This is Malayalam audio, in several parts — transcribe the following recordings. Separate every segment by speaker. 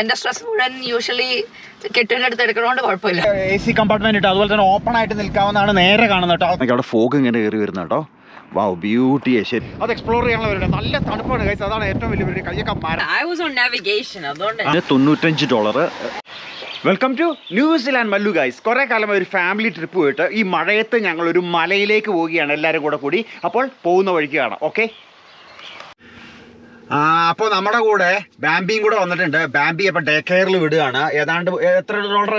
Speaker 1: എന്റെ സ്ട്രെസ് മുഴുവൻ യൂഷ്വലി കെട്ടിന്റെ അടുത്ത് എടുക്കണോണ്ട് കുഴപ്പമില്ല.
Speaker 2: എ സി കമ്പാർട്ട്മെന്റ് ഇട്ട് അതുപോലെ തന്നെ ഓപ്പൺ ആയിട്ട് നിൽക്കാവുന്നതാണ് നേരെ കാണുന്നത് കേട്ടോ. അവിടെ ഫോഗ് ഇങ്ങനെ കയറി വരുന്ന കേട്ടോ. വാവ് ബ്യൂട്ടി ശരി. അത് എക്സ്പ്ലോർ ചെയ്യാനുള്ള നല്ല തണുപ്പാണ് guys. അതാണ് ഏറ്റവും വലിയ പരിപാടി. കയ്യൊക്കെ മര തൊണ്ണൂറ്റഞ്ച് dollar welcome to New Zealand Mallu guys കുറേ കാലം ഒരു ഫാമിലി ട്രിപ്പ് പോയിട്ട് ഈ മഴയത്ത് ഞങ്ങൾ ഒരു മലയിലേക്ക് പോവുകയാണ്. എല്ലാവരും കൂടെ കൂടി. അപ്പോൾ പോകുന്ന വഴിക്ക് കാണാം. ഓക്കെ അപ്പോൾ നമ്മുടെ കൂടെ ബാംബിയും കൂടെ വന്നിട്ടുണ്ട്. ബാംബി അപ്പൊ ഡേ കെയറിൽ വിടുകയാണ്. ഏതാണ്ട് എത്ര dollar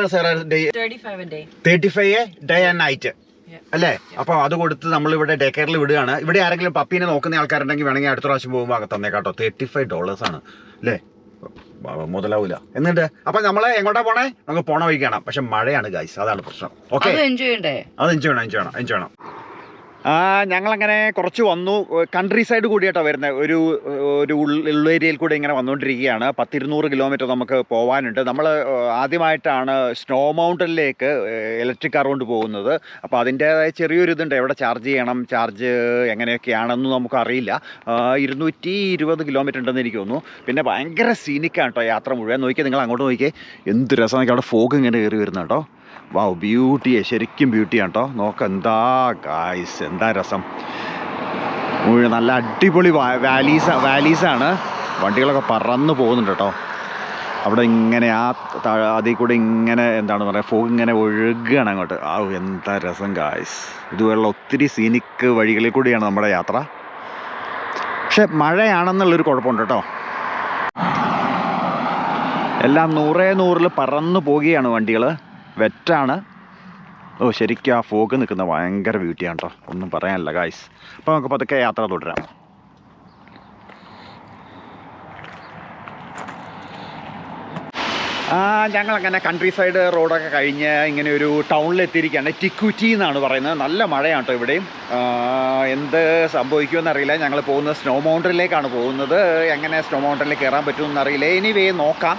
Speaker 1: thirty five day
Speaker 2: and night അല്ലേ? അപ്പോൾ അത് കൊടുത്ത് നമ്മൾ ഇവിടെ ഡേ കെയറിൽ വിടുകയാണ്. ഇവിടെ ആരെങ്കിലും പപ്പീനെ നോക്കുന്ന ആൾക്കാരുണ്ടെങ്കിൽ വേണമെങ്കിൽ അടുത്ത പ്രാവശ്യം പോകുമ്പോൾ അകത്ത് തന്നേക്കാട്ടോ തേർട്ടി ഫൈവ് ഡോളേഴ്സ് ആണ്. അല്ലേ? മുതലാവൂല. എന്നിട്ട് അപ്പൊ നമ്മളെ എങ്ങോട്ടാ പോണേ? നമുക്ക് പോണ വഴി കാണാം. പക്ഷെ മഴയാണ് ഗൈസ് അതാണ് പ്രശ്നം. ഓക്കെ
Speaker 1: അത് എൻജോയ്
Speaker 2: ചെയ്യണം എൻജോയ് ചെയ്യണം എൻജോയ് ചെയ്യണം. ഞങ്ങളങ്ങനെ കുറച്ച് വന്നു. കൺട്രി സൈഡ് കൂടിയാട്ടോ വരുന്നത് ഒരു ഒരു ഉള്ളേരിയയിൽ കൂടി ഇങ്ങനെ വന്നുകൊണ്ടിരിക്കുകയാണ് പത്തിരുന്നൂറ് കിലോമീറ്റർ നമുക്ക് പോകാനുണ്ട് നമ്മൾ ആദ്യമായിട്ടാണ് സ്നോ മൗണ്ടനിലേക്ക് ഇലക്ട്രിക് കാർ കൊണ്ട് പോകുന്നത്. അപ്പോൾ അതിന്റേതായ ചെറിയൊരു ഇതുണ്ട്. എവിടെ ചാർജ് ചെയ്യണം ചാർജ് എങ്ങനെയൊക്കെയാണെന്ന് നമുക്കറിയില്ല. ഇരുന്നൂറ്റി ഇരുപത് കിലോമീറ്റർ ഉണ്ടെന്ന് എനിക്ക് തോന്നുന്നു. പിന്നെ ഭയങ്കര സീനിക്കാണ് കേട്ടോ യാത്ര മുഴുവൻ. നോക്കിയാൽ നിങ്ങൾ അങ്ങോട്ട് നോക്കിയേ. എന്ത് രസമാണ് അവിടെ ഫോഗ് ഇങ്ങനെ കയറി വരുന്ന കേട്ടോ വാവ് ബ്യൂട്ടിയെ ശരിക്കും ബ്യൂട്ടിയാണ് കേട്ടോ നോക്ക എന്താ ഗായ്സ് എന്താ രസം. മുഴുവൻ നല്ല അടിപൊളി വാലീസ് വാലീസാണ് വണ്ടികളൊക്കെ പറന്ന് പോകുന്നുണ്ട് കേട്ടോ അവിടെ ഇങ്ങനെ ആ അതിൽ കൂടെ ഇങ്ങനെ എന്താണ് പറയുക ഫോഗ് ഇങ്ങനെ ഒഴുകുകയാണ് അങ്ങോട്ട്. ആ എന്താ രസം ഗായ്സ് ഇതുപോലുള്ള ഒത്തിരി സീനിക് വഴികളിൽ കൂടിയാണ് നമ്മുടെ യാത്ര. പക്ഷെ മഴയാണെന്നുള്ളൊരു കുഴപ്പമുണ്ട് കേട്ടോ എല്ലാം നൂറേ നൂറിൽ പറന്നു പോവുകയാണ് വണ്ടികൾ വെറ്റാണ്. ഓ ശരിക്കും ആ ഫോഗ് നിൽക്കുന്ന ഭയങ്കര ബ്യൂട്ടിയാണ് കേട്ടോ ഒന്നും പറയാനില്ല ഗായ്സ് അപ്പോൾ നമുക്ക് പതുക്കെ യാത്ര തുടരാം. ആ ഞങ്ങളങ്ങനെ കൺട്രി സൈഡ് റോഡൊക്കെ കഴിഞ്ഞ് ഇങ്ങനെ ഒരു ടൗണിൽ എത്തിയിരിക്കുകയാണ് ടിക്കുറ്റി എന്നാണ് പറയുന്നത്. നല്ല മഴയാണ് കേട്ടോ ഇവിടെയും എന്ത് സംഭവിക്കുമെന്ന് അറിയില്ല. ഞങ്ങൾ പോകുന്നത് സ്നോ മൗണ്ടനിലേക്കാണ് പോകുന്നത്. എങ്ങനെ സ്നോ മൗണ്ടനിൽ കയറാൻ പറ്റുമെന്നറിയില്ല എനിവേ നോക്കാം.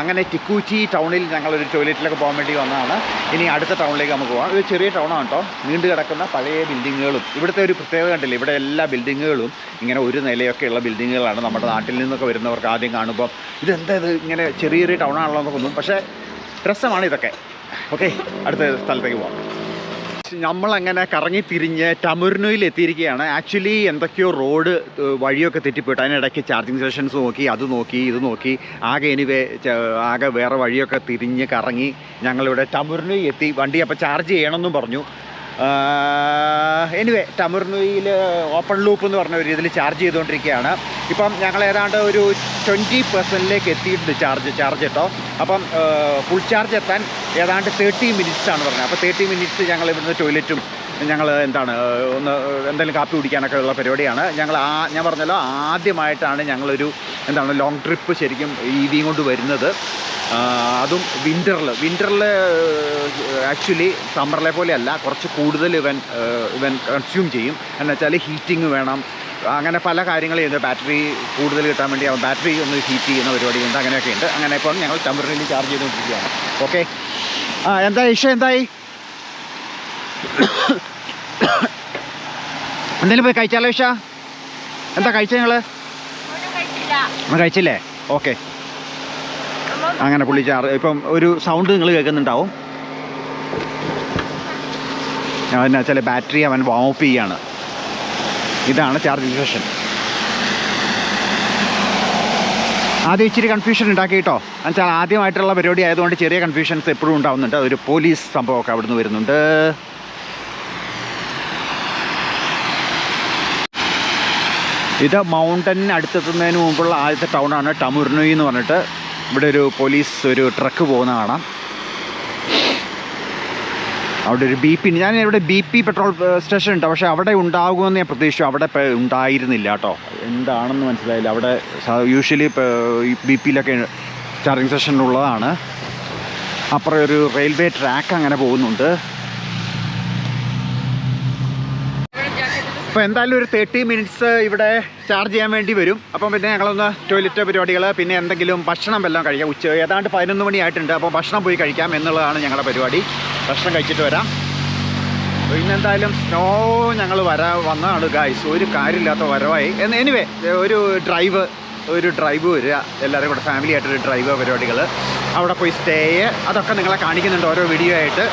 Speaker 2: അങ്ങനെ ടിക്കൂച്ചി ടൗണിൽ ഞങ്ങളൊരു ടോയ്ലറ്റിലൊക്കെ പോകാൻ വേണ്ടി വന്നതാണ്. ഇനി അടുത്ത ടൗണിലേക്ക് നമുക്ക് പോകാം. ഇത് ചെറിയ ടൗണാണ് കേട്ടോ. നീണ്ടു കിടക്കുന്ന പഴയ ബിൽഡിങ്ങുകളും ഇവിടുത്തെ ഒരു പ്രത്യേകത കണ്ടില്ല? ഇവിടെ എല്ലാ ബിൽഡിങ്ങുകളും ഇങ്ങനെ ഒരു നിലയൊക്കെ ഉള്ള ബിൽഡിങ്ങുകളാണ് നമ്മുടെ നാട്ടിൽ നിന്നൊക്കെ വരുന്നവർക്ക് ആദ്യം കാണുമ്പോൾ ഇതെന്താ ഇത്? ഇങ്ങനെ ചെറിയ ചെറിയ ടൗണാണല്ലോ എന്നൊക്കെ തോന്നും. പക്ഷേ രസമാണ് ഇതൊക്കെ. ഓക്കെ അടുത്ത സ്ഥലത്തേക്ക് പോകാം നമ്മളങ്ങനെ കറങ്ങി തിരിഞ്ഞ് ടമുർനുയിൽ എത്തിയിരിക്കുകയാണ്. ആക്ച്വലി എന്തൊക്കെയോ റോഡ് വഴിയൊക്കെ തെറ്റിപ്പോയിട്ട് അതിനിടയ്ക്ക് ചാർജിങ് സ്റ്റേഷൻസ് നോക്കി അത് നോക്കി ഇത് നോക്കി. ആകെ എനിവേ ആകെ വേറെ വഴിയൊക്കെ തിരിഞ്ഞ് കറങ്ങി ഞങ്ങളിവിടെ ടമുർനുയി എത്തി. വണ്ടി അപ്പോൾ ചാർജ് ചെയ്യണമെന്നും പറഞ്ഞു. എനിവേ ടമുർനുയിൽ ഓപ്പൺ ലൂപ്പ് എന്ന് പറഞ്ഞ ഒരു ഇതിൽ ചാർജ് ചെയ്തുകൊണ്ടിരിക്കുകയാണ്. ഇപ്പം ഞങ്ങൾ ഏതാണ്ട് ഒരു ട്വന്റി പെർസെന്റിലേക്ക് എത്തിയിട്ടുണ്ട് ചാർജ് ചാർജ് കേട്ടോ അപ്പം ഫുൾ ചാർജ് എത്താൻ ഏതാണ്ട് തേർട്ടി മിനിറ്റ്സ് ആണ് പറഞ്ഞത്. അപ്പോൾ തേർട്ടി മിനിറ്റ്സ് ഞങ്ങൾ ഇവിടുന്ന് ടോയ്ലറ്റും ഞങ്ങൾ എന്താണ് ഒന്ന് എന്തെങ്കിലും കാപ്പി കുടിക്കാനൊക്കെ ഉള്ള പരിപാടിയാണ്. ഞങ്ങൾ ആ ഞാൻ പറഞ്ഞല്ലോ ആദ്യമായിട്ടാണ് ഞങ്ങളൊരു എന്താണ് ലോങ് ട്രിപ്പ് ശരിക്കും ഇവിയും കൊണ്ട് വരുന്നത്. അതും വിന്ററിൽ വിന്ററിൽ ആക്ച്വലി സമ്മറിലെ പോലെയല്ല. കുറച്ച് കൂടുതൽ ഇവൻ ഇവൻ കൺസ്യൂം ചെയ്യും. എന്ന് വെച്ചാൽ ഹീറ്റിംഗ് വേണം. അങ്ങനെ പല കാര്യങ്ങൾ ചെയ്യുന്നത് ബാറ്ററി കൂടുതൽ കിട്ടാൻ വേണ്ടി അവൻ ബാറ്ററി ഒന്ന് ഹീറ്റ് ചെയ്യുന്ന പരിപാടിയുണ്ട്. അങ്ങനെയൊക്കെ ഉണ്ട് അങ്ങനെ ഇപ്പം ഞങ്ങൾ ടെമ്പററിലി ചാർജ് ചെയ്തുകൊണ്ടിരിക്കുകയാണ്. ഓക്കെ ആ എന്തായി? ഇഷ എന്തായി? എന്തെങ്കിലും പോയി കഴിച്ചാലോ ഇഷ? എന്താ കഴിച്ചത് നിങ്ങൾ കഴിച്ചില്ലേ. ഓക്കെ അങ്ങനെ പുള്ളി ചാർജ് ഇപ്പം ഒരു സൗണ്ട് നിങ്ങൾ കേൾക്കുന്നുണ്ടാവും. എന്നാ വെച്ചാൽ ബാറ്ററി അവൻ വാം അപ്പ് ചെയ്യാണ്. ഇതാണ് ചാർജിങ് സെഷൻ ആദ്യം ഇച്ചിരി കൺഫ്യൂഷൻ ഉണ്ടാക്കി കേട്ടോ. എന്നുവെച്ചാൽ ആദ്യമായിട്ടുള്ള പരിപാടി ആയതുകൊണ്ട് ചെറിയ കൺഫ്യൂഷൻസ് എപ്പോഴും ഉണ്ടാവുന്നുണ്ട്. അതൊരു പോലീസ് സംഭവമൊക്കെ അവിടുന്ന് വരുന്നുണ്ട്. ഇത് മൗണ്ടൻ അടുത്തെത്തുന്നതിന് മുമ്പുള്ള ആദ്യത്തെ ടൗണാണ് ടമുർനുയി എന്ന് പറഞ്ഞിട്ട് ഇവിടെ ഒരു പോലീസ് ഒരു ട്രക്ക് പോകുന്ന കാണാം. അവിടെ ഒരു ബി പി ഞാൻ ഇവിടെ ബി പി പെട്രോൾ സ്റ്റേഷൻ ഉണ്ട്. പക്ഷേ അവിടെ ഉണ്ടാകുമെന്ന് ഞാൻ പ്രതീക്ഷിച്ചു. അവിടെ ഉണ്ടായിരുന്നില്ല കേട്ടോ. എന്താണെന്ന് മനസ്സിലായില്ല. അവിടെ യൂഷ്വലി ബി പിയിലൊക്കെ ചാർജിങ് സ്റ്റേഷനിലുള്ളതാണ് അപ്പുറം ഒരു റെയിൽവേ ട്രാക്ക് അങ്ങനെ പോകുന്നുണ്ട്. അപ്പോൾ എന്തായാലും ഒരു തേർട്ടി മിനിറ്റ്സ് ഇവിടെ ചാർജ് ചെയ്യാൻ വേണ്ടി വരും. അപ്പം പിന്നെ ഞങ്ങളൊന്ന് ടോയ്ലറ്റ് പരിപാടികൾ പിന്നെ എന്തെങ്കിലും ഭക്ഷണം വല്ലതും കഴിക്കാം. ഉച്ച ഏതാണ്ട് പതിനൊന്ന് മണിയായിട്ടുണ്ട് അപ്പോൾ ഭക്ഷണം പോയി കഴിക്കാം എന്നുള്ളതാണ് ഞങ്ങളുടെ പരിപാടി. ഭക്ഷണം കഴിച്ചിട്ട് വരാം. പിന്നെ എന്തായാലും സ്നോ ഞങ്ങൾ വരാ വന്നതാണ് ഗായ്സ് ഒരു കാര്യമില്ലാത്ത വരവായി. എനിവേ ഒരു ഡ്രൈവ് ഒരു ഡ്രൈവ് വരിക. എല്ലാവരും കൂടെ ഫാമിലി ആയിട്ടൊരു ഡ്രൈവ് പരിപാടികൾ അവിടെ പോയി സ്റ്റേ അതൊക്കെ നിങ്ങളെ കാണിക്കുന്നുണ്ട് ഓരോ വീഡിയോ ആയിട്ട്.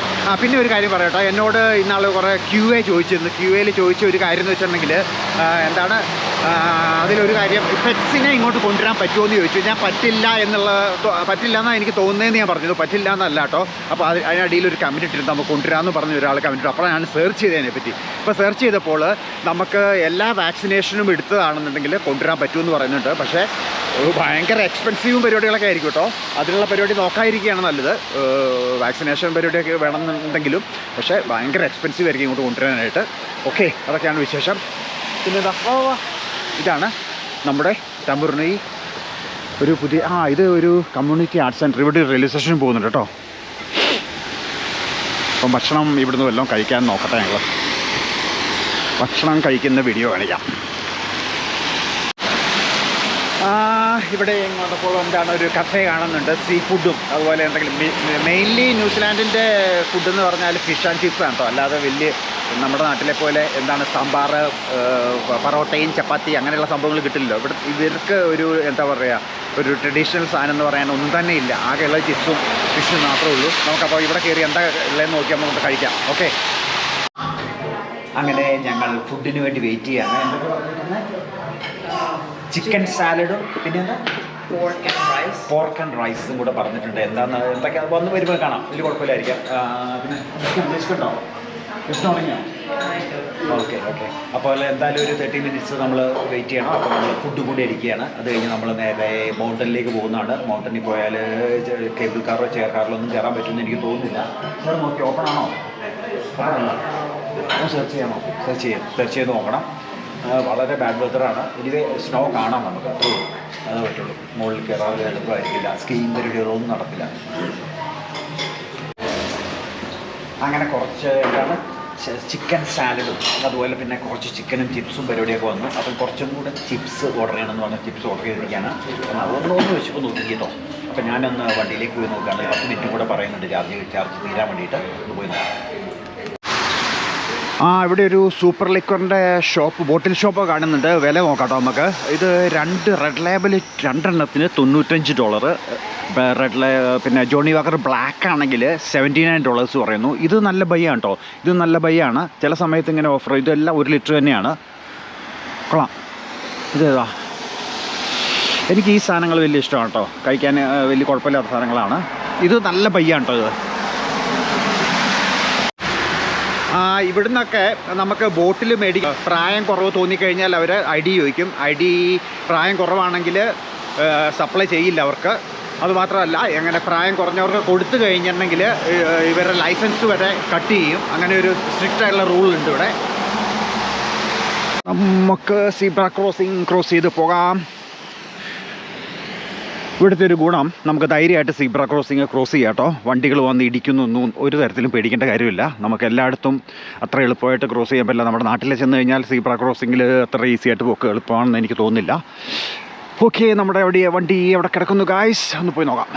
Speaker 2: പിന്നെ ഒരു കാര്യം പറയട്ടെ. എന്നോട് ഇന്നാൾ കുറേ ക്യു എ ചോദിച്ചിരുന്നു. ക്യു എയിൽ ചോദിച്ച ഒരു കാര്യം എന്ന് വെച്ചിട്ടുണ്ടെങ്കിൽ എന്താണ്? അതിലൊരു കാര്യം പെറ്റ്സിനെ ഇങ്ങോട്ട് കൊണ്ടുവരാൻ പറ്റുമോ എന്ന് ചോദിച്ചു. ഞാൻ പറ്റില്ല എന്നുള്ള പറ്റില്ല എന്നാണ് എനിക്ക് തോന്നുന്നതെന്ന് ഞാൻ പറഞ്ഞത്. പറ്റില്ല എന്നല്ല കേട്ടോ. അപ്പോൾ അത് അതിനടിയിൽ ഒരു കമന്റ് ഇട്ടിരുന്നു. നമുക്ക് കൊണ്ടുവരാമെന്ന് പറഞ്ഞ ഒരാൾ കമന്റ് അപ്പോൾ ഞാൻ സെർച്ച് ചെയ്തതിനെ പറ്റി. അപ്പോൾ സെർച്ച് ചെയ്തപ്പോൾ നമുക്ക് എല്ലാ വാക്സിനേഷനും എടുത്തതാണെന്നുണ്ടെങ്കിൽ കൊണ്ടുവരാൻ പറ്റുമെന്ന് പറയുന്നുണ്ട്. പക്ഷേ ഭയങ്കര എക്സ്പെൻസീവും പരിപാടികളൊക്കെ ആയിരിക്കും കേട്ടോ. അതിനുള്ള പരിപാടി നോക്കാതിരിക്കുകയാണ് നല്ലത്. വാക്സിനേഷൻ പരിപാടിയൊക്കെ വേണമെന്നുണ്ടെങ്കിലും പക്ഷേ ഭയങ്കര എക്സ്പെൻസീവ് ആയിരിക്കും ഇങ്ങോട്ട് കൊണ്ടുവരാനായിട്ട്. ഓക്കെ അതൊക്കെയാണ് വിശേഷം. പിന്നെ. ഇതാണ് നമ്മുടെ തമ്പൂറിന് ഒരു പുതിയ ആ ഇത് ഒരു കമ്മ്യൂണിറ്റി ആർട്സ് സെന്റർ ഇവിടെ റെയിൽവേ സ്റ്റേഷനിൽ പോകുന്നുണ്ട് കേട്ടോ. അപ്പം ഭക്ഷണം ഇവിടുന്ന് വല്ലതും കഴിക്കാൻ നോക്കട്ടെ ഞങ്ങൾ ഭക്ഷണം കഴിക്കുന്ന വീഡിയോ കാണിക്കാം. ഇവിടെ വന്നപ്പോൾ എന്താണ് ഒരു കഫേ കാണുന്നുണ്ട് സീ ഫുഡും അതുപോലെ എന്തെങ്കിലും മെയിൻലി ന്യൂസിലാൻഡിന്റെ ഫുഡ് എന്ന് പറഞ്ഞാൽ ഫിഷ് ആൻഡ് ചിപ്സ് ആണ് കേട്ടോ അല്ലാതെ വലിയ നമ്മുടെ നാട്ടിലെ പോലെ എന്താണ് സാമ്പാർ പറോട്ടയും ചപ്പാത്തി അങ്ങനെയുള്ള സംഭവങ്ങൾ കിട്ടില്ലല്ലോ. ഇവിടെ ഇവർക്ക് ഒരു എന്താ പറയുക ഒരു ട്രഡീഷണൽ സാധനം എന്ന് പറയാൻ ഒന്നും തന്നെ ഇല്ല. ആകെയുള്ള ചിപ്സും ഫിഷും മാത്രമേ ഉള്ളൂ. നമുക്കപ്പോൾ ഇവിടെ കയറി എന്താ ഉള്ളതെന്ന് നോക്കിയാൽ നമുക്ക് കഴിക്കാം. ഓക്കെ അങ്ങനെ ഞങ്ങൾ ഫുഡിന് വേണ്ടി വെയിറ്റ് പറഞ്ഞിരുന്നത് ചിക്കൻ സാലഡും പിന്നെ എന്താ പോർക്ക് ആൻഡ് റൈസും കൂടെ പറഞ്ഞിട്ടുണ്ട്. എന്താന്ന് എന്തൊക്കെ വന്ന് വരുമ്പോൾ കാണാം. വലിയ കുഴപ്പമില്ലായിരിക്കാം. പിന്നെ ഉദ്ദേശിക്കണ്ടോ തുടങ്ങിയോ? Okay okay. അപ്പോൾ എന്തായാലും ഒരു തേർട്ടി മിനിറ്റ്സ് നമ്മൾ വെയിറ്റ് ചെയ്യണം. അപ്പോൾ നമ്മൾ ഫുഡ് കൂടി ഇരിക്കുകയാണ്. അത് കഴിഞ്ഞ് നമ്മൾ നേരെ മൗണ്ടനിലേക്ക് പോകുന്നതാണ്. മൗണ്ടനിൽ പോയാൽ കേബിൾ കാറോ ചെയർ കാറോ ഒന്നും കയറാൻ പറ്റുമെന്ന് എനിക്ക് തോന്നുന്നില്ല. സാർ നോക്കി ഓപ്പൺ ആണോ? സെർച്ച് ചെയ്യണോ? സെർച്ച് ചെയ്യാം സെർച്ച് ചെയ്ത് നോക്കണം. വളരെ ബാഡ് വെതറാണ് എനിവേ സ്നോ കാണാം നമുക്ക്. അത്രേ അത് പറ്റുള്ളൂ. മുകളിൽ കയറാതെ എളുപ്പമായിരിക്കില്ല സ്കീം പരിപാടികളൊന്നും നടക്കില്ല. അങ്ങനെ കുറച്ച് എന്താണ്? ചിക്കൻ സാലഡും അതുപോലെ പിന്നെ കുറച്ച് ചിക്കനും ചിപ്സും പരിപാടിയൊക്കെ വന്നു. അപ്പം കുറച്ചും കൂടെ ചിപ്സ് ഓർഡർ ചെയ്യണമെന്ന് പറഞ്ഞാൽ ചിപ്സ് ഓർഡർ ചെയ്തിരിക്കുകയാണ്. അപ്പം അതുകൊണ്ടൊന്ന് ഒന്ന് വെച്ചപ്പോൾ നോക്കി കേട്ടോ. അപ്പം ഞാനൊന്ന് വണ്ടിയിലേക്ക് പോയി നോക്കുകയാണെങ്കിൽ പത്ത് മിനിറ്റും കൂടെ പറയുന്നുണ്ട്. ചാർജ് ചാർജ് തീരാൻ വേണ്ടിയിട്ട് പോയി നോക്കാം. ആ ഇവിടെ ഒരു സൂപ്പർ ലിക്വറിന്റെ ഷോപ്പ് ബോട്ടിൽ ഷോപ്പ് കാണുന്നുണ്ട്. വില നോക്കാട്ടോ നമുക്ക്. ഇത് രണ്ട് റെഡ് ലേബൽ രണ്ടെണ്ണത്തിന് തൊണ്ണൂറ്റഞ്ച് ഡോളർ റെഡ് ലേ പിന്നെ ജോണി വാക്കർ ബ്ലാക്ക് ആണെങ്കിൽ സെവന്റി നയൻ ഡോളേഴ്സ് പറയുന്നു. ഇത് നല്ല ബൈ ആണ് കേട്ടോ ഇത് നല്ല ബൈ ആണ്. ചില സമയത്ത് ഇങ്ങനെ ഓഫർ ഇതെല്ലാം ഒരു ലിറ്റർ തന്നെയാണ്. കൊള്ളാം. ഇതേതാ എനിക്ക് ഈ സാധനങ്ങൾ വലിയ ഇഷ്ടമാണ് കേട്ടോ കഴിക്കാൻ വലിയ കുഴപ്പമില്ലാത്ത സാധനങ്ങളാണ്. ഇത് നല്ല ബയ്യാണ് കേട്ടോ ഇത് ആ, ഇവിടുന്നൊക്കെ നമുക്ക് ബോട്ടിൽ മേടിക്കാം പ്രായം കുറവ് തോന്നിക്കഴിഞ്ഞാൽ അവർ ഡി ചോദിക്കും. ഡി പ്രായം കുറവാണെങ്കിൽ സപ്ലൈ ചെയ്യില്ല അവർക്ക്. അതുമാത്രമല്ല എങ്ങനെ പ്രായം കുറഞ്ഞവർക്ക് കൊടുത്തു കഴിഞ്ഞിട്ടുണ്ടെങ്കിൽ ഇവരുടെ ലൈസൻസ് വരെ കട്ട് ചെയ്യും. അങ്ങനെ ഒരു സ്ട്രിക്റ്റ് ആയിട്ടുള്ള റൂൾ ഉണ്ട് ഇവിടെ. നമുക്ക് സീബ്ര ക്രോസിങ് ക്രോസ് ചെയ്ത് പോകാം. ഇവിടുത്തെ ഒരു ഗുണം നമുക്ക് ധൈര്യമായിട്ട് സീബ്ര ക്രോസിങ് ക്രോസ് ചെയ്യാട്ടോ വണ്ടികൾ വന്ന് ഇടിക്കുന്നൊന്നും ഒരു തരത്തിലും പേടിക്കേണ്ട കാര്യമില്ല. നമുക്ക് എല്ലായിടത്തും അത്ര എളുപ്പമായിട്ട് ക്രോസ് ചെയ്യാൻ പറ്റില്ല. നമ്മുടെ നാട്ടിൽ ചെന്ന് കഴിഞ്ഞാൽ സീബ്ര ക്രോസിങ്ങിൽ അത്ര ഈസി ആയിട്ട് പോക്ക് എളുപ്പമാണെന്ന് എനിക്ക് തോന്നുന്നില്ല. ഓക്കെ നമ്മുടെ അവിടെ വണ്ടി എവിടെ കിടക്കുന്നു ഗായ്സ് ഒന്ന് പോയി നോക്കാം.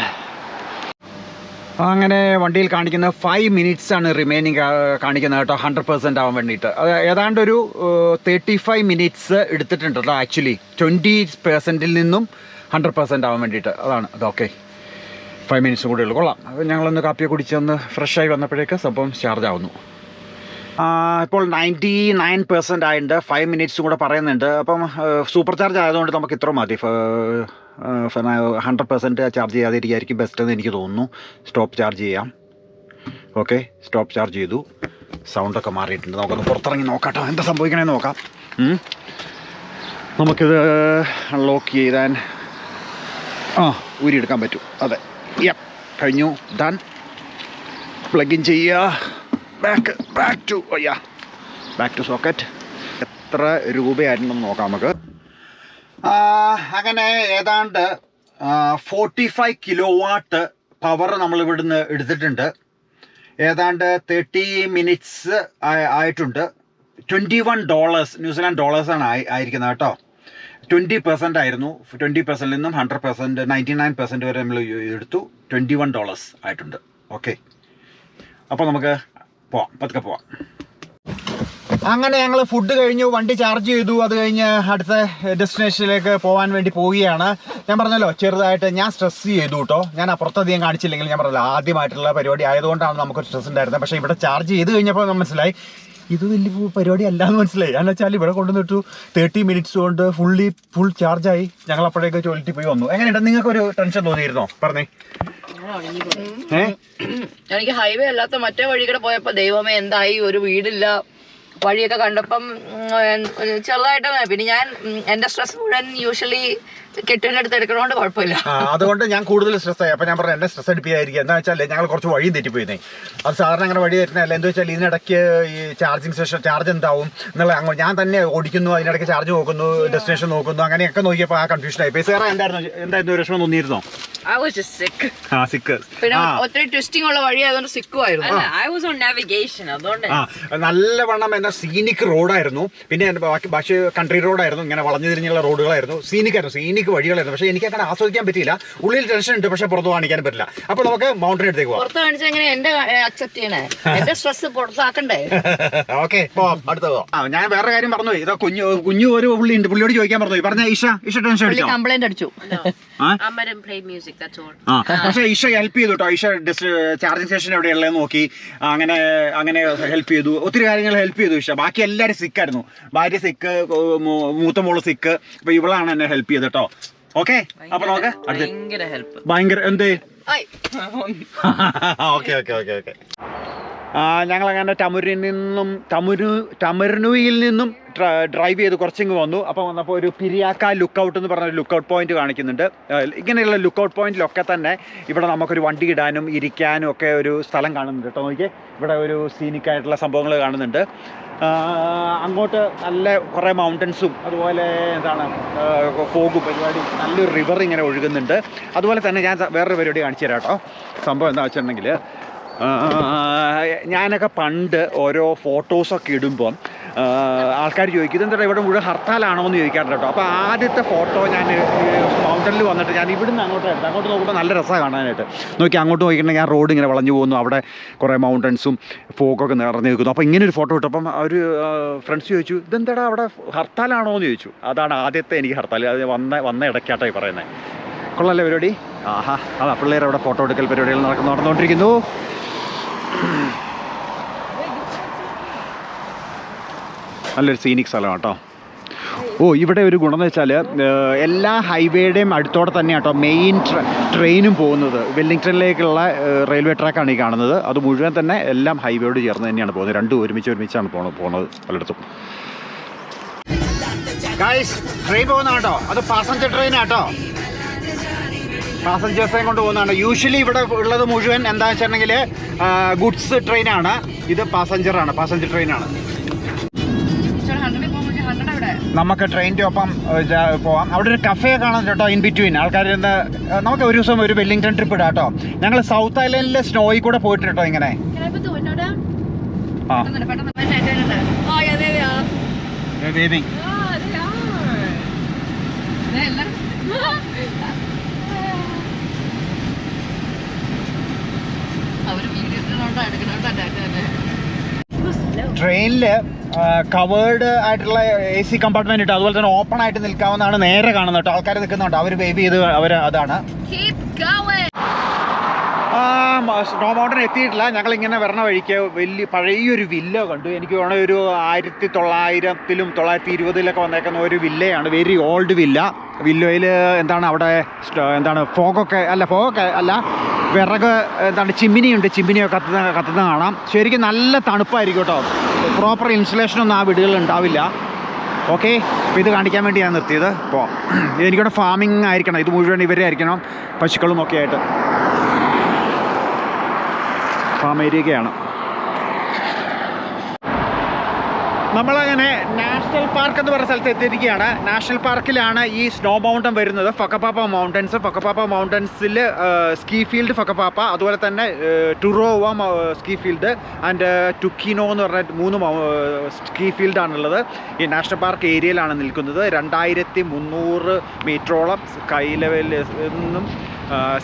Speaker 2: അങ്ങനെ വണ്ടിയിൽ കാണിക്കുന്ന ഫൈവ് മിനിറ്റ്സ് ആണ് റിമൈനിങ് കാണിക്കുന്നത് കേട്ടോ. ഹൺഡ്രഡ് പെർസെന്റ് ആവാൻ വേണ്ടിയിട്ട്. ഏതാണ്ട് ഒരു തേർട്ടി ഫൈവ് മിനിറ്റ്സ് എടുത്തിട്ടുണ്ട് കേട്ടോ ആക്ച്വലി ട്വന്റി പെർസെന്റിൽ നിന്നും ഹൺഡ്രഡ് പെർസെന്റ് ആവാൻ വേണ്ടിയിട്ട്. അതാണ്. അത് ഓക്കെ ഫൈവ് മിനിറ്റ്സ് കൂടെ ഉള്ളൂ. കൊള്ളാം. അപ്പോൾ ഞങ്ങളൊന്ന് കാപ്പിയെ കുടിച്ച് ഒന്ന് ഫ്രഷായി വന്നപ്പോഴേക്ക് സംഭവം ചാർജ് ആവുന്നു. ഇപ്പോൾ നയന്റി നയൻ പെർസെന്റ് ആയിട്ടുണ്ട് ഫൈവ് മിനിറ്റ്സും കൂടെ പറയുന്നുണ്ട്. അപ്പം സൂപ്പർ ചാർജ് ആയതുകൊണ്ട് നമുക്ക് ഇത്ര മതി. ഹൺഡ്രഡ് പെർസെന്റ് ചാർജ് ചെയ്യാതിരിക്കുകയായിരിക്കും ബെസ്റ്റ് എന്ന് എനിക്ക് തോന്നുന്നു. സ്റ്റോപ്പ് ചാർജ് ചെയ്യാം. ഓക്കെ സ്റ്റോപ്പ് ചാർജ് ചെയ്തു. സൗണ്ടൊക്കെ മാറിയിട്ടുണ്ട്. നമുക്കൊന്ന് പുറത്തിറങ്ങി നോക്കാട്ടോ. എന്താ സംഭവിക്കണമെന്ന് നോക്കാം. നമുക്കിത് അൺലോക്ക് ചെയ്താൻ ആ ഊരിയെടുക്കാൻ പറ്റും. അതെ. യപ്പ് കഴിഞ്ഞു. ഡൺ പ്ലഗ് ഇൻ ചെയ്യുക. ബാക്ക് ബാക്ക് ടു അയ്യാ ബാക്ക് ടു സോക്കറ്റ് എത്ര രൂപയായിരുന്നെന്ന് നോക്കാം നമുക്ക്. അങ്ങനെ ഏതാണ്ട് forty five kilowatt power നമ്മൾ ഇവിടുന്ന് എടുത്തിട്ടുണ്ട്. ഏതാണ്ട് തേർട്ടി മിനിറ്റ്സ് ആയിട്ടുണ്ട്. Twenty one dollars New Zealand ഡോളേഴ്സാണ് ആയി ആയിരിക്കുന്നത് കേട്ടോ. ട്വന്റി പെർസെന്റ് ആയിരുന്നു. ട്വന്റി പെർസെന്റിൽ നിന്നും hundred percent ninety nine percent വരെ നമ്മൾ എടുത്തു. ട്വന്റി വൺ ഡോളേഴ്സ് ആയിട്ടുണ്ട്. ഓക്കെ അപ്പോൾ നമുക്ക് പോവാം. പതുക്കെ പോവാം. അങ്ങനെ ഞങ്ങൾ ഫുഡ് കഴിഞ്ഞു വണ്ടി ചാർജ് ചെയ്തു. അത് കഴിഞ്ഞ് അടുത്ത ഡെസ്റ്റിനേഷനിലേക്ക് പോകാൻ വേണ്ടി പോവുകയാണ്. ഞാൻ പറഞ്ഞല്ലോ ചെറുതായിട്ട് ഞാൻ സ്ട്രെസ് ചെയ്തു കേട്ടോ. ഞാൻ അപ്പുറത്തധികം കാണിച്ചില്ലെങ്കിൽ ഞാൻ പറഞ്ഞല്ലോ ആദ്യമായിട്ടുള്ള പരിപാടി ആയതുകൊണ്ടാണ് നമുക്ക് സ്ട്രെസ് ഉണ്ടായിരുന്നത്. പക്ഷേ ഇവിടെ ചാർജ് ചെയ്ത് കഴിഞ്ഞപ്പോൾ മനസ്സിലായി ഇത് വലിയ പരിപാടി അല്ലാന്ന് മനസ്സിലായി. എന്ന് വെച്ചാൽ ഇവിടെ കൊണ്ടുവന്നിട്ടു തേർട്ടി മിനിറ്റ്സ് കൊണ്ട് ഫുള്ളി ഫുൾ ചാർജായി ഞങ്ങൾ അപ്പോഴേക്ക് ടോയ്ലറ്റിൽ പോയി വന്നു. എങ്ങനെയുണ്ട്? നിങ്ങൾക്ക് ഒരു ടെൻഷൻ തോന്നിയിരുന്നോ? പറഞ്ഞേ.
Speaker 1: എനിക്ക് ഹൈവേ അല്ലാത്ത മറ്റേ വഴി കൂടെ പോയപ്പോ ദൈവമേ എന്തായി? ഒരു വീടില്ല. വഴിയൊക്കെ കണ്ടപ്പം ചെറുതായിട്ടാണ് ചെറുതായിട്ട് പിന്നെ ഞാൻ എന്റെ സ്ട്രെസ് മുഴുവൻ യൂഷ്വലി കെട്ടിന്റെ അടുത്ത് എടുക്കണോണ്ട് കുഴപ്പമില്ല.
Speaker 2: ആ, അതുകൊണ്ട് ഞാൻ കൂടുതൽ സ്ട്രെസ് ആയി. അപ്പൊ ഞാൻ പറഞ്ഞു എന്നെ സ്ട്രെസ് അടിപ്പിക്കായിരിക്കും എന്താ വെച്ചാൽ ഞങ്ങൾ കുറച്ച് വഴി തെറ്റിപ്പോയിരുന്നേ. അത് സാധാരണ അങ്ങനെ വഴി തരുന്നതല്ല എന്താ വെച്ചാൽ ഇതിനിടയ്ക്ക് ഈ ചാർജിങ് സ്റ്റേഷൻ ചാർജ് എന്താവും എന്നുള്ള അങ്ങോട്ട് ഞാൻ തന്നെ ഓടിക്കുന്നു അതിനിടയ്ക്ക് ചാർജ് നോക്കുന്നു ഡെസ്റ്റിനേഷൻ നോക്കുന്നു അങ്ങനെയൊക്കെ നോക്കിയപ്പോൾ ആ കൺഫ്യൂഷൻ ആയി പൈസ എന്തായിരുന്നു? വിഷമം തോന്നിയിരുന്നോ?
Speaker 3: I was just sick.
Speaker 2: ആ സിക്ക്
Speaker 1: ഒത്തിരി ട്വിസ്റ്റിംഗ് ഉള്ള വഴി ആയതുകൊണ്ട് സിക്കുമായിരുന്നു
Speaker 3: അല്ല, I was on navigation. അതുകൊണ്ട്
Speaker 2: നല്ലവണ്ണം എന്താ സീനിക് റോഡായിരുന്നു. പിന്നെ എന്റെ ബാക്കി ബാക്കി കൺട്രി റോഡായിരുന്നു ഇങ്ങനെ വളഞ്ഞു തിരിഞ്ഞുള്ള റോഡുകളായിരുന്നു. സീനിക് ആയിരുന്നു സീനിക് വഴികളായിരുന്നു. പക്ഷേ എനിക്ക് അങ്ങനെ ആസ്വദിക്കാൻ പറ്റിയില്ല. ഉള്ളിൽ ടെൻഷൻ ഉണ്ട് പക്ഷേ പുറത്ത് കാണിക്കാൻ പറ്റില്ല. അപ്പോൾ നമുക്ക് മൗണ്ടൻ അടുത്തേക്ക് പോവാം.
Speaker 1: പുറത്ത് കാണിച്ച എങ്ങനെ എന്റെ അക്സെപ്റ്റ് ചെയ്യണേ? എന്റെ സ്ട്രെസ് പുറത്താക്കണ്ടേ?
Speaker 2: ഓക്കെ അടുത്ത ആ ഞാൻ വേറെ കാര്യം പറഞ്ഞു. ഇതാ കുഞ്ഞു കുഞ്ഞു ഒരു പുള്ളി ഉണ്ട് പുള്ളിയോട് ചോദിക്കാൻ പറഞ്ഞു. പറഞ്ഞ ഇഷ ഇഷ ടെൻഷൻ അടിച്ചോ?
Speaker 1: കംപ്ലൈന്റ് അടിച്ചു.
Speaker 2: പക്ഷേ ഇഷ ഹെൽപ്പ് ചെയ്തു കേട്ടോ. ഇഷ ചാർജിങ് സ്റ്റേഷൻ എവിടെയുള്ള നോക്കി. അങ്ങനെ അങ്ങനെ ഹെൽപ്പ് ചെയ്തു. ഒത്തിരി കാര്യങ്ങൾ ഹെൽപ്പ് ചെയ്തു. ഇഷ ബാക്കി എല്ലാവരും സിക്കായിരുന്നു ഭാര്യ സിക്ക് മൂത്ത മോൾ സിക്ക് അപ്പൊ ഇവളാണ് എന്നെ ഹെൽപ്പ് ചെയ്തത് കേട്ടോ ഓക്കെ അപ്പൊ നോക്ക് അടുത്ത
Speaker 3: ഭയങ്കര
Speaker 2: എന്ത്. ഓക്കെ ഓക്കെ ഓക്കെ ഓക്കെ ഞങ്ങൾ അങ്ങനെ ടമുരിൽ നിന്നും ടമുരു ടമുരുനുയിൽ നിന്നും ഡ്രൈവ് ചെയ്ത് കുറച്ചിങ്ങ് വന്നു. അപ്പോൾ വന്നപ്പോൾ ഒരു പിരിയാക്ക ലുക്കൗട്ട് എന്ന് പറഞ്ഞ ലുക്കൗട്ട് പോയിന്റ് കാണിക്കുന്നുണ്ട്. ഇങ്ങനെയുള്ള ലുക്കൗട്ട് പോയിന്റിലൊക്കെ തന്നെ ഇവിടെ നമുക്കൊരു വണ്ടി ഇടാനും ഇരിക്കാനും ഒക്കെ ഒരു സ്ഥലം കാണുന്നുണ്ട് കേട്ടോ നോക്കിയേ ഇവിടെ ഒരു സീനിക്കായിട്ടുള്ള സംഭവങ്ങൾ കാണുന്നുണ്ട്. അങ്ങോട്ട് നല്ല കുറേ മൗണ്ടൻസും അതുപോലെ എന്താണ് ഫോഗും പരിപാടി നല്ലൊരു റിവർ ഇങ്ങനെ ഒഴുകുന്നുണ്ട്. അതുപോലെ തന്നെ ഞാൻ വേറൊരു പരിപാടി കാണിച്ചു തരാം കേട്ടോ. സംഭവം എന്താ വെച്ചിട്ടുണ്ടെങ്കിൽ ഞാനൊക്കെ പണ്ട് ഓരോ ഫോട്ടോസൊക്കെ ഇടുമ്പം ആൾക്കാർ ചോദിക്കും ഇതെന്താ ഇവിടെ മുഴുവൻ ഹർത്താലാണോ എന്ന് ചോദിക്കാറുണ്ട് കേട്ടോ. അപ്പോൾ ആദ്യത്തെ ഫോട്ടോ ഞാൻ മൗണ്ടനിൽ വന്നിട്ട് ഞാൻ ഇവിടുന്ന് അങ്ങോട്ട് എടുത്തു അങ്ങോട്ട് നോക്കുമ്പോൾ നല്ല രസമാണ് കാണാനായിട്ട്. നോക്കി അങ്ങോട്ട് നോക്കിയിട്ടുണ്ടെങ്കിൽ ആ റോഡ് ഇങ്ങനെ വളഞ്ഞു പോകുന്നു. അവിടെ കുറേ മൗണ്ടൻസും ഫോക്കൊക്കെ നിറഞ്ഞു നിൽക്കുന്നു. അപ്പോൾ ഇങ്ങനെ ഒരു ഫോട്ടോ ഇട്ടപ്പം ഒരു ഫ്രണ്ട്സ് ചോദിച്ചു ഇതെന്താടാ അവിടെ ഹർത്താലാണോ എന്ന് ചോദിച്ചു. അതാണ് ആദ്യത്തെ എനിക്ക് ഹർത്താൽ അത് വന്ന വന്ന ഇടയ്ക്കാട്ടോ ഈ പറയുന്നത് കൊള്ളല്ലേ പരിപാടി? ആഹാ അതാ പിള്ളേർ അവിടെ ഫോട്ടോ എടുക്കൽ പരിപാടികൾ നടക്കുന്നു നടന്നുകൊണ്ടിരിക്കുന്നു. നല്ലൊരു സീനിക് സ്ഥലമാണ് കേട്ടോ. ഓ ഇവിടെ ഒരു ഗുണം വെച്ചാൽ എല്ലാ ഹൈവേയുടെയും അടുത്തോടെ തന്നെ കേട്ടോ മെയിൻ ട്രെയിനും പോകുന്നത്. വെല്ലിങ്ടണിലേക്കുള്ള റെയിൽവേ ട്രാക്കാണ് ഈ കാണുന്നത്. അത് മുഴുവൻ തന്നെ എല്ലാം ഹൈവേയോട് ചേർന്ന് തന്നെയാണ് പോകുന്നത്. രണ്ടും ഒരുമിച്ച് ഒരുമിച്ചാണ് പോണത് പോകുന്നത് പലയിടത്തും ട്രെയിൻ പോകുന്ന കേട്ടോ. അത് പാസഞ്ചർ ട്രെയിൻ ആട്ടോ പാസഞ്ചേഴ്സിനെ കൊണ്ട് പോകുന്നതാണ്. യൂഷ്വലി ഇവിടെ ഉള്ളത് മുഴുവൻ എന്താ വെച്ചിട്ടുണ്ടെങ്കിൽ ഗുഡ്സ് ട്രെയിനാണ് ഇത് പാസഞ്ചറാണ് പാസഞ്ചർ ട്രെയിനാണ് നമുക്ക് ട്രെയിനിന്റെ ഒപ്പം പോവാം. അവിടെ ഒരു കഫേ കാണാൻ കേട്ടോ ഇൻ ബിറ്റ്വീൻ ആൾക്കാർ ഇന്ന് നമുക്ക് ഒരു ദിവസം ഒരു വെല്ലിംഗ്ടൺ ട്രിപ്പ് ഇടാം കേട്ടോ. ഞങ്ങൾ സൗത്ത് ഐലൻഡിലെ സ്നോയിൽ കൂടെ പോയിട്ട് കേട്ടോ ഇങ്ങനെ. ആ.
Speaker 1: പെട്ടെന്ന് പെട്ടെന്ന് പെട്ടെന്ന് ആ അതെ അതെ ആ
Speaker 2: ബേബി
Speaker 3: Ah,
Speaker 1: ദേ എല്ലാരും അവർ വീഡിയോ എടുക്കണോട്ടോ തന്നെ
Speaker 2: ട്രെയിനിൽ കവേർഡ് ആയിട്ടുള്ള എ സി കമ്പാർട്ട്മെന്റ് ഇട്ട് അതുപോലെ തന്നെ ഓപ്പൺ ആയിട്ട് നിൽക്കാവുന്നതാണ് നേരെ കാണുന്നത് കേട്ടോ. ആൾക്കാർ നിൽക്കുന്നുണ്ട്. അവർ ബേബി ചെയ്ത് അവർ അതാണ്. സ്നോ മൗണ്ടൻ എത്തിയിട്ടില്ല. ഞങ്ങൾ ഇങ്ങനെ വരണ വഴിക്ക് വലിയ പഴയൊരു വില്ല കണ്ടു. എനിക്ക് വേണമെങ്കിൽ ഒരു ആയിരത്തി തൊള്ളായിരത്തിലും തൊള്ളായിരത്തി ഇരുപതിലൊക്കെ വന്നേക്കുന്ന ഒരു വില്ലയാണ് വെരി ഓൾഡ് വില്ല വില്ലയിൽ എന്താണ് അവിടെ എന്താണ് ഫോഗൊക്കെ അല്ല ഫോഗൊക്കെ അല്ല വിറക് എന്താണ് ചിമ്മിനിയുണ്ട്. ചിമ്മിനിയൊക്കെ കത്തുന്ന കത്തുന്ന കാണാം. ശരിക്കും നല്ല തണുപ്പായിരിക്കും കേട്ടോ. പ്രോപ്പർ ഇൻസുലേഷനൊന്നും ആ വീടുകളിൽ ഉണ്ടാവില്ല. ഓക്കെ അപ്പോൾ ഇത് കാണിക്കാൻ വേണ്ടി ഞാൻ നിർത്തിയത്. ഇപ്പോൾ എനിക്കിവിടെ ഫാമിംഗ് ആയിരിക്കണം. ഇത് മുഴുവൻ ഇവരെ ആയിരിക്കണം. പശുക്കളും ഒക്കെ ആയിട്ട്. ഫാം ഏരിയയൊക്കെയാണ് നമ്മളങ്ങനെ നാഷണൽ പാർക്ക് എന്ന് പറഞ്ഞ സ്ഥലത്ത് എത്തിയിരിക്കുകയാണ്. നാഷണൽ പാർക്കിലാണ് ഈ സ്നോ മൗണ്ടൻ വരുന്നത്. Whakapapa mountains. ഫക്കപ്പാപ്പ മൗണ്ടൻസിൽ സ്കീ ഫീൽഡ് ഫക്കപ്പാപ്പ അതുപോലെ തന്നെ Turoa ski field and Tukino എന്ന് പറഞ്ഞ മൂന്ന് സ്കീ ഫീൽഡാണുള്ളത്. ഈ നാഷണൽ പാർക്ക് ഏരിയയിലാണ് നിൽക്കുന്നത്. രണ്ടായിരത്തി മുന്നൂറ് മീറ്ററോളം സ്കൈ ലെവലിൽ നിന്നും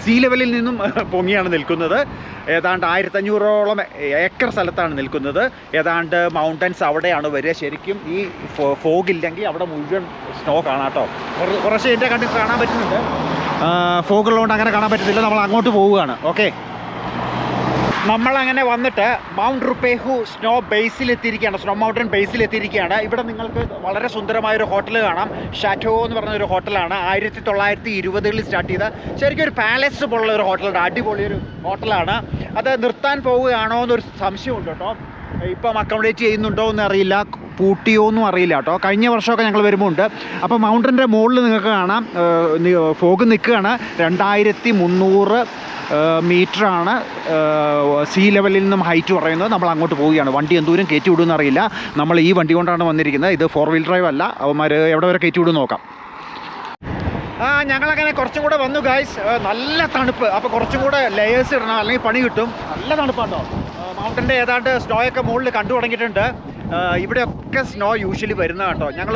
Speaker 2: സീ ലെവലിൽ നിന്നും പൊങ്ങിയാണ് നിൽക്കുന്നത്. ഏതാണ്ട് ആയിരത്തഞ്ഞൂറോളം ഏക്കർ സ്ഥലത്താണ് നിൽക്കുന്നത്. ഏതാണ്ട് മൗണ്ടൻസ് അവിടെയാണ് വരിക. ശരിക്കും ഈ ഫോഗ് ഇല്ലെങ്കിൽ അവിടെ മുഴുവൻ സ്നോ കാണാം കേട്ടോ. കുറ- കുറച്ച് എന്റെ കണ്ടിൽ കാണാൻ പറ്റുന്നുണ്ട്. ഫോഗ് ഉള്ളതുകൊണ്ട് അങ്ങനെ കാണാൻ പറ്റത്തില്ല. നമ്മൾ അങ്ങോട്ട് പോവുകയാണ്. ഓക്കെ നമ്മളങ്ങനെ വന്നിട്ട് മൗണ്ട് റുപ്പേഹു സ്നോ ബേസിൽ എത്തിയിരിക്കുകയാണ് സ്നോ മൗണ്ടൻ ബേസിൽ എത്തിയിരിക്കുകയാണ് ഇവിടെ നിങ്ങൾക്ക് വളരെ സുന്ദരമായ ഒരു ഹോട്ടൽ കാണാം. ഷാറ്റോ എന്ന് പറഞ്ഞ ഒരു ഹോട്ടലാണ്. ആയിരത്തി തൊള്ളായിരത്തി ഇരുപതുകളിൽ സ്റ്റാർട്ട് ചെയ്ത ശരിക്കും ഒരു പാലസ് പോലുള്ള ഒരു ഹോട്ടലാണ്. അടിപൊളിയൊരു ഹോട്ടലാണ്. അത് നിർത്താൻ പോവുകയാണോ എന്നൊരു സംശയമുണ്ട് കേട്ടോ. ഇപ്പം അക്കോമഡേറ്റ് ചെയ്യുന്നുണ്ടോ എന്ന് അറിയില്ല പൂട്ടിയോ എന്നും അറിയില്ല കേട്ടോ. കഴിഞ്ഞ വർഷമൊക്കെ ഞങ്ങൾ വരുമ്പോൾ ഉണ്ട് അപ്പോൾ മൗണ്ടന്റെ മുകളിൽ നിങ്ങൾക്ക് കാണാം. ഫോഗ് നിൽക്കുകയാണ്. രണ്ടായിരത്തി മുന്നൂറ് മീറ്ററാണ് സീ ലെവലിൽ നിന്നും ഹൈറ്റ് പറയുന്നത് നമ്മൾ അങ്ങോട്ട് പോവുകയാണ്. വണ്ടി എന്തോരം കയറ്റി വിടുമെന്ന് അറിയില്ല. നമ്മൾ ഈ വണ്ടി കൊണ്ടാണ് വന്നിരിക്കുന്നത്. ഇത് ഫോർ വീൽ ഡ്രൈവ് അല്ല. അവന്മാർ എവിടെ വരെ കയറ്റി വിടും നോക്കാം. ആ ഞങ്ങളങ്ങനെ കുറച്ചും കൂടെ വന്നു ഗായ്സ് നല്ല തണുപ്പ്. അപ്പോൾ കുറച്ചും കൂടെ ലെയേഴ്സ് ഇടണം. അല്ലെങ്കിൽ പണി കിട്ടും. നല്ല തണുപ്പാണ്ടോ മൗണ്ടന്റെ ഏതാണ്ട് സ്നോ ഒക്കെ മുകളിൽ കണ്ടു തുടങ്ങിയിട്ടുണ്ട്. ഇവിടെയൊക്കെ സ്നോ യൂഷ്വലി വരുന്ന കേട്ടോ. ഞങ്ങൾ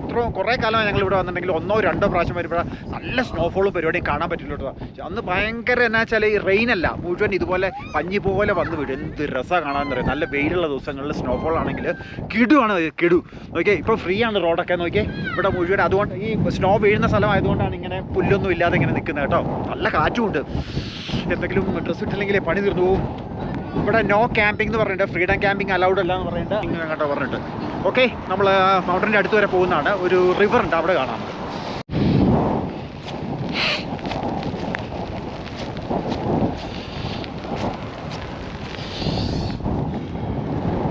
Speaker 2: ഇത്ര കുറേ കാലമായി ഞങ്ങൾ ഇവിടെ വന്നിട്ടുണ്ടെങ്കിൽ ഒന്നോ രണ്ടോ പ്രാവശ്യം വരുമ്പോൾ നല്ല സ്നോഫോളും പരിപാടി കാണാൻ പറ്റില്ല കേട്ടോ. അന്ന് ഭയങ്കര എന്നാ വെച്ചാൽ ഈ റെയിൻ അല്ല. മുഴുവൻ ഇതുപോലെ പഞ്ഞി പോലെ വന്ന് വീട് എന്ത് രസമാണ് കാണാൻ പറയാം നല്ല വെയിലുള്ള ദിവസങ്ങളിൽ സ്നോഫോൾ ആണെങ്കിൽ കിടുവാണ് കിടു. നോക്കിയേ ഇപ്പോൾ ഫ്രീ ആണ് റോഡൊക്കെ. നോക്കിയേ ഇവിടെ മുഴുവൻ അതുകൊണ്ട് ഈ സ്നോ വീഴുന്ന സ്ഥലമായതുകൊണ്ടാണ് ഇങ്ങനെ പുല്ലൊന്നും ഇല്ലാതെ ഇങ്ങനെ നിൽക്കുന്നത് കേട്ടോ. നല്ല കാറ്റുമുണ്ട് എന്തെങ്കിലും ഡ്രസ്സ് ഇട്ടില്ലെങ്കിൽ പണി തീർന്നു പോകും ഇവിടെ നോ ക്യാമ്പിംഗ് എന്ന് പറഞ്ഞിട്ട് ഫ്രീഡം ക്യാമ്പിംഗ് അലൗഡ് അല്ല എന്ന് പറഞ്ഞിട്ട് ഇങ്ങനെ കേട്ടോ പറഞ്ഞിട്ട്. ഓക്കെ നമ്മൾ മൗണ്ടന്റെ അടുത്ത് വരെ പോകുന്നതാണ്. ഒരു റിവർ ഉണ്ട് അവിടെ കാണാം